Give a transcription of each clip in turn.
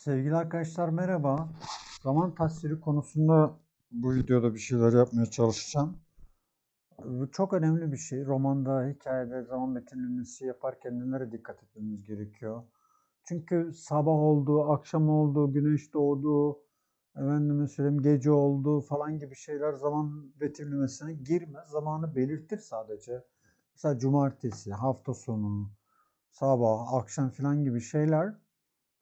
Sevgili arkadaşlar merhaba. Zaman tasviri konusunda bu videoda bir şeyler yapmaya çalışacağım. Bu çok önemli bir şey. Romanda, hikayede zaman betimlemesi yaparken nelere dikkat etmemiz gerekiyor. Çünkü sabah oldu, akşam oldu, güneş doğdu, efendime söyleyeyim gece oldu falan gibi şeyler zaman betimlemesine girmez. Zamanı belirtir sadece. Mesela cumartesi, hafta sonu, sabah, akşam falan gibi şeyler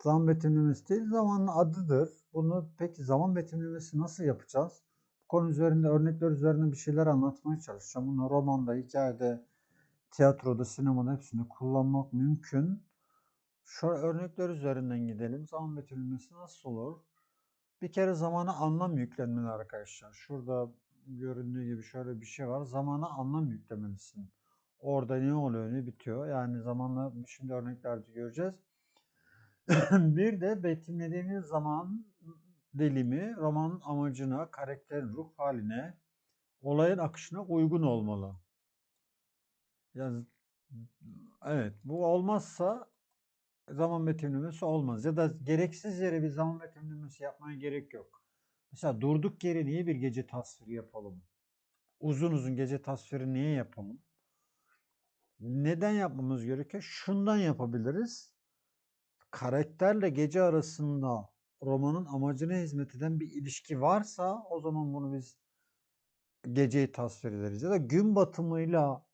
zaman betimlemesi değil, zamanın adıdır. Bunu peki zaman betimlemesi nasıl yapacağız? Bu konu üzerinde örnekler üzerine bir şeyler anlatmaya çalışacağım. Bunu romanda, hikayede, tiyatroda, sinemada hepsinde kullanmak mümkün. Şöyle örnekler üzerinden gidelim. Zaman betimlemesi nasıl olur? Bir kere zamana anlam yüklenmeli arkadaşlar. Şurada göründüğü gibi şöyle bir şey var. Zamana anlam yüklemelisin. Orada ne oluyor, ne bitiyor? Yani zamanla şimdi örneklerde göreceğiz. Bir de betimlediğimiz zaman dilimi romanın amacına, karakterin ruh haline, olayın akışına uygun olmalı. Yani evet bu olmazsa zaman betimlemesi olmaz. Ya da gereksiz yere bir zaman betimlemesi yapmaya gerek yok. Mesela durduk yere niye bir gece tasviri yapalım? Uzun uzun gece tasviri niye yapalım? Neden yapmamız gerekiyor? Şundan yapabiliriz karakterle gece arasında romanın amacına hizmet eden bir ilişki varsa o zaman bunu biz geceyi tasvir ederiz. Ya da gün batımıyla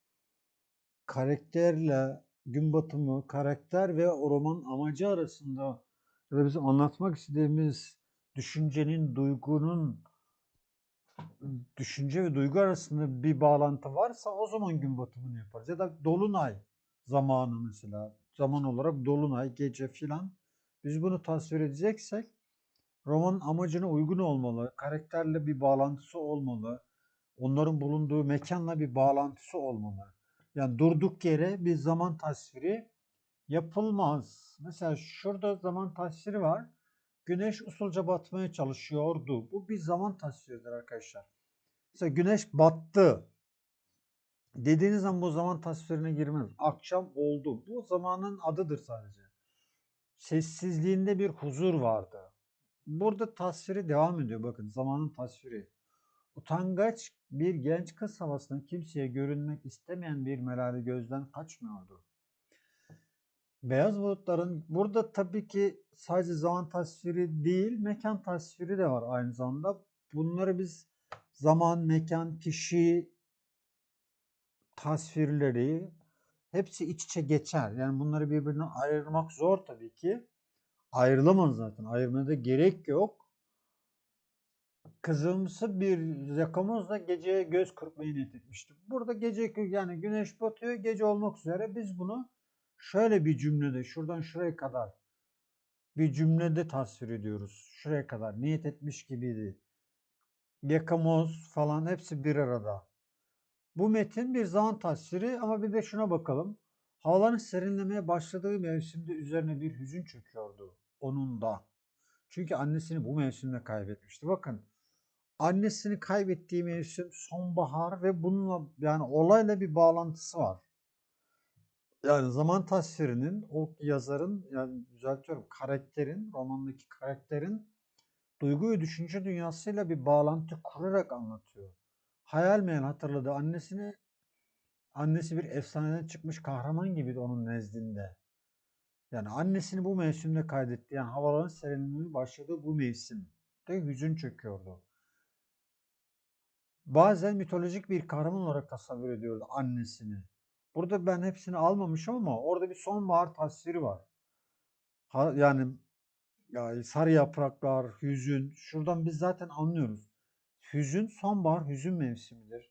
karakterle gün batımı, karakter ve o romanın amacı arasında ya da bizim anlatmak istediğimiz düşüncenin, duygunun düşünce ve duygu arasında bir bağlantı varsa o zaman gün batımını yaparız. Ya da dolunay zamanı mesela zaman olarak dolunay, gece filan. Biz bunu tasvir edeceksek romanın amacına uygun olmalı, karakterle bir bağlantısı olmalı, onların bulunduğu mekanla bir bağlantısı olmalı. Yani durduk yere bir zaman tasviri yapılmaz. Mesela şurada zaman tasviri var. Güneş usulca batmaya çalışıyordu. Bu bir zaman tasviridir arkadaşlar. Mesela güneş battı dediğiniz zaman bu zaman tasvirine girmez. Akşam oldu. Bu zamanın adıdır sadece. Sessizliğinde bir huzur vardı. Burada tasviri devam ediyor. Bakın zamanın tasviri. Utangaç bir genç kız havasında kimseye görünmek istemeyen bir melali gözden kaçmıyordu. Beyaz bulutların burada tabii ki sadece zaman tasviri değil, mekan tasviri de var aynı zamanda. Bunları biz zaman, mekan, kişi, tasvirleri hepsi iç içe geçer. Yani bunları birbirinden ayırmak zor tabii ki. Ayrılamaz zaten. Ayırmaya da gerek yok. Kızımsı bir yakamızla geceye göz kırpmayı niyet etmiştim. Burada gece yani güneş batıyor gece olmak üzere biz bunu şöyle bir cümlede şuradan şuraya kadar bir cümlede tasvir ediyoruz. Şuraya kadar niyet etmiş gibiydi. Yakamoz falan hepsi bir arada. Bu metin bir zaman tasviri ama bir de şuna bakalım. Havaların serinlemeye başladığı mevsimde üzerine bir hüzün çöküyordu. Onun da. Çünkü annesini bu mevsimde kaybetmişti. Bakın annesini kaybettiği mevsim sonbahar ve bununla yani olayla bir bağlantısı var. Yani zaman tasvirinin o yazarın yani düzeltiyorum karakterin romandaki karakterin duygu ve düşünce dünyasıyla bir bağlantı kurarak anlatıyor hayal meyal hatırladı. Annesini annesi bir efsaneden çıkmış kahraman gibiydi onun nezdinde. Yani annesini bu mevsimde kaydetti. Yani havaların serinlemeye başladığı bu mevsim. De hüzün çöküyordu. Bazen mitolojik bir kahraman olarak tasavvur ediyordu annesini. Burada ben hepsini almamışım ama orada bir sonbahar tasviri var. Ha, yani yani sarı yapraklar, hüzün. Şuradan biz zaten anlıyoruz. Hüzün, sonbahar hüzün mevsimidir.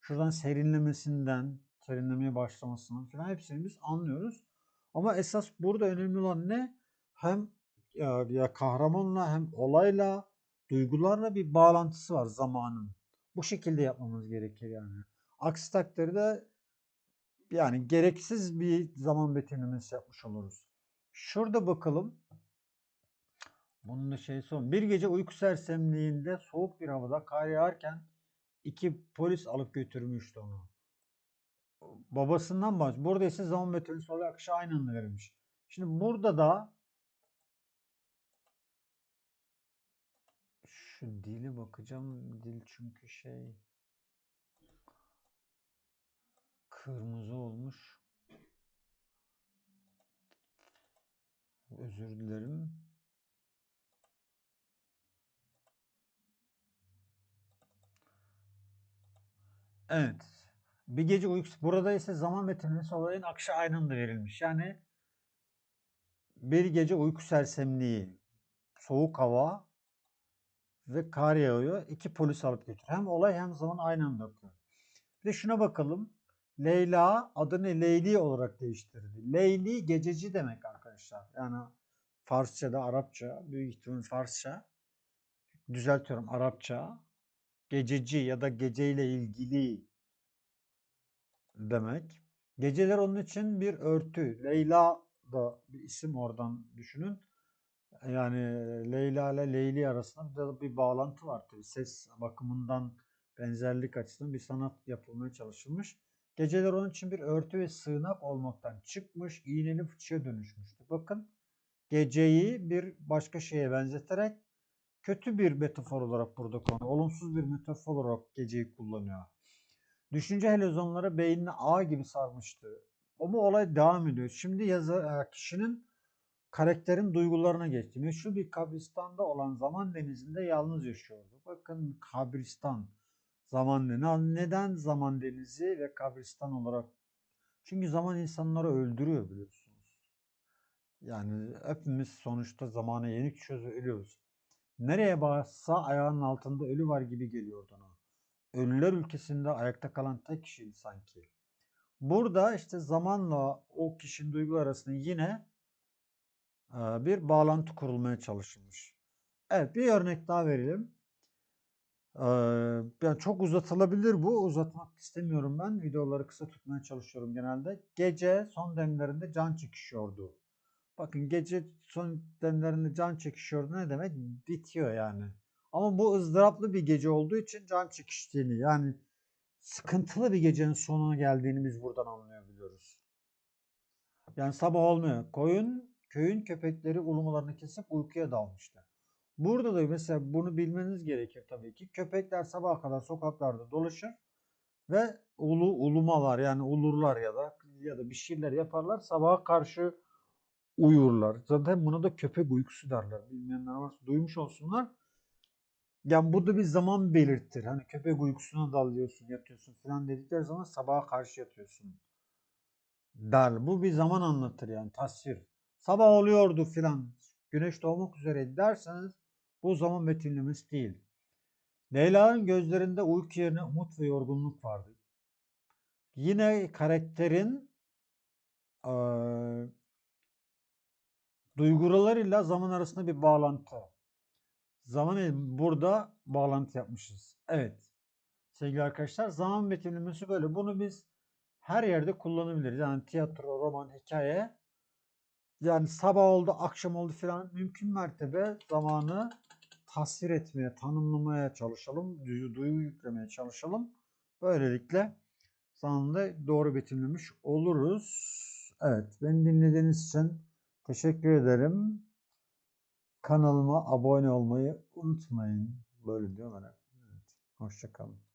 Şuradan serinlemesinden, serinlemeye başlamasından falan hepsini biz anlıyoruz. Ama esas burada önemli olan ne? Hem ya, kahramanla hem olayla, duygularla bir bağlantısı var zamanın. Bu şekilde yapmamız gerekir yani. Aksi takdirde yani gereksiz bir zaman betimlemesi yapmış oluruz. Şurada bakalım. Bunun da şey son. Bir gece uyku sersemliğinde soğuk bir havada kar yağarken iki polis alıp götürmüştü onu. Babasından baş. Burada ise zaman meteorolojisi olarak akışı aynı anda verilmiş. Şimdi burada da Şu dili bakacağım. Dil çünkü şey kırmızı olmuş. Özür dilerim. Evet. Bir gece uykusu. Burada ise zaman metinesi olayın akışı aynı anda verilmiş. Yani bir gece uyku sersemliği, soğuk hava ve kar yağıyor. İki polis alıp götürüyor. Hem olay hem zaman aynı anda akıyor. Bir de şuna bakalım. Leyla adını Leyli olarak değiştirdi. Leyli gececi demek arkadaşlar. Yani Farsça'da, Arapça, büyük ihtimal Farsça. Düzeltiyorum Arapça. Gececi ya da geceyle ilgili demek. Geceler onun için bir örtü. Leyla da bir isim oradan düşünün. Yani Leyla ile Leyli arasında da bir bağlantı var tabii. Ses bakımından benzerlik açısından bir sanat yapılmaya çalışılmış. Geceler onun için bir örtü ve sığınak olmaktan çıkmış, iğneli fıçıya dönüşmüştü. Bakın geceyi bir başka şeye benzeterek kötü bir metafor olarak burada kullanıyor. Olumsuz bir metafor olarak geceyi kullanıyor. Düşünce helezonları beynine ağ gibi sarmıştı. Ama olay devam ediyor. Şimdi yazar kişinin karakterin duygularına geçti. Meşhur bir kabristanda olan zaman denizinde yalnız yaşıyordu. Bakın kabristan, zaman denizi. Neden zaman denizi ve kabristan olarak? Çünkü zaman insanları öldürüyor biliyorsunuz. Yani hepimiz sonuçta zamana yenik ölüyoruz. Nereye baksa ayağının altında ölü var gibi geliyordu ona. Ölüler ülkesinde ayakta kalan tek kişiydi sanki. Burada işte zamanla o kişinin duyguları arasında yine bir bağlantı kurulmaya çalışılmış. Evet bir örnek daha verelim. Yani çok uzatılabilir bu. Uzatmak istemiyorum ben. Videoları kısa tutmaya çalışıyorum genelde. Gece son demlerinde can çekişiyordu. Bakın gece son demlerinde can çekişiyordu ne demek? Bitiyor yani. Ama bu ızdıraplı bir gece olduğu için can çekiştiğini yani sıkıntılı bir gecenin sonuna geldiğini biz buradan anlayabiliyoruz. Yani sabah olmuyor. Koyun köyün köpekleri ulumalarını kesip uykuya dalmıştı. Burada da mesela bunu bilmeniz gerekir tabii ki. Köpekler sabaha kadar sokaklarda dolaşır ve ulu ulumalar yani ulurlar ya da ya da bir şeyler yaparlar. Sabaha karşı uyurlar. Zaten buna da köpek uykusu derler. Bilmeyenler varsa duymuş olsunlar. Yani bu da bir zaman belirtir. Hani köpek uykusuna dalıyorsun, yatıyorsun falan dedikleri zaman sabaha karşı yatıyorsun. Der. Bu bir zaman anlatır yani tasvir. Sabah oluyordu filan. Güneş doğmak üzere derseniz bu zaman betimlemesi değil. Leyla'nın gözlerinde uyku yerine umut ve yorgunluk vardı. Yine karakterin e, duygularıyla zaman arasında bir bağlantı. Zaman burada bağlantı yapmışız. Evet. Sevgili arkadaşlar zaman betimlemesi böyle. Bunu biz her yerde kullanabiliriz. Yani tiyatro, roman, hikaye. Yani sabah oldu, akşam oldu filan mümkün mertebe zamanı tasvir etmeye, tanımlamaya çalışalım. Duyu, duyu yüklemeye çalışalım. Böylelikle zamanında doğru betimlemiş oluruz. Evet, beni dinlediğiniz için teşekkür ederim. Kanalıma abone olmayı unutmayın. Böyle diyor bana. Evet, hoşçakalın.